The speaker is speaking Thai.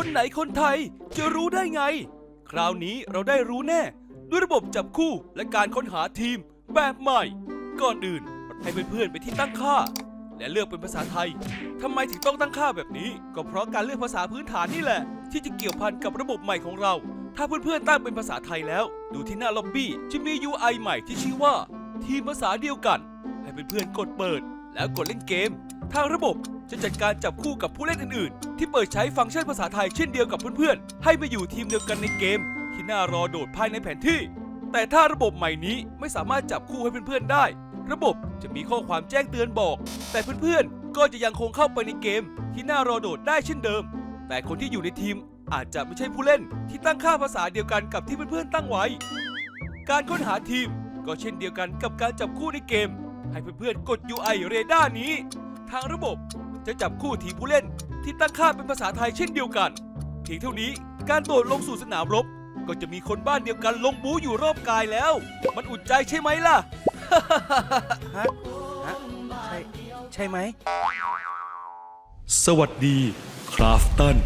คนไหนคนไทยจะรู้ได้ไง คราวนี้เราได้รู้แน่ ด้วยระบบจับคู่และการค้นหาทีมแบบใหม่ ก่อนอื่นให้เพื่อนๆไปที่ตั้งค่า และเลือกเป็นภาษาไทยทำไมถึงต้องตั้งค่าแบบนี้ ก็เพราะการเลือกภาษาพื้นฐานนี่แหละ ที่จะเกี่ยวพันกับระบบใหม่ของเรา ถ้าเพื่อนๆตั้งเป็นภาษาไทยแล้ว ดูที่หน้าล็อบบี้จะมี UI ใหม่ที่ชื่อว่า ทีมภาษาเดียวกัน ให้เพื่อนๆกดเปิด แล้วกดเล่นเกม ทางระบบจะจัดการจับคู่กับผู้เล่นอื่นๆ ที่เปิดใช้ฟังก์ชันภาษาไทยเช่นเดียวกับเพื่อนๆ ให้มาอยู่ทีมเดียวกันในเกม ที่น่ารอโดดภายในแผนที่ แต่ถ้าระบบใหม่นี้ไม่สามารถจับคู่ให้เพื่อนๆได้ ระบบจะมีข้อความแจ้งเตือนบอก แต่เพื่อนๆ ก็จะยังคงเข้าไปในเกม ที่น่ารอโดดได้เช่นเดิม แต่คนที่อยู่ในทีมอาจจะไม่ใช่ผู้เล่นที่ตั้งค่าภาษาเดียวกันกับที่เพื่อนๆตั้งไว้ การค้นหาทีมก็เช่นเดียวกันกับการจับคู่ในเกม ให้เพื่อนๆกด UI เรดาร์นี้ ทางระบบ จะจับคู่ทีมผู้เล่นที่ตั้งค่าเป็นภาษาไทยเช่นเดียวกันเพียงเท่านี้การโดดลงสู่สนามรบ ก็จะมีคนบ้านเดียวกันลงบู๊อยู่รอบกายแล้ว มันอุ่นใจใช่ไหมล่ะ ฮะฮะใช่ ใช่ไหม สวัสดี คราฟตัน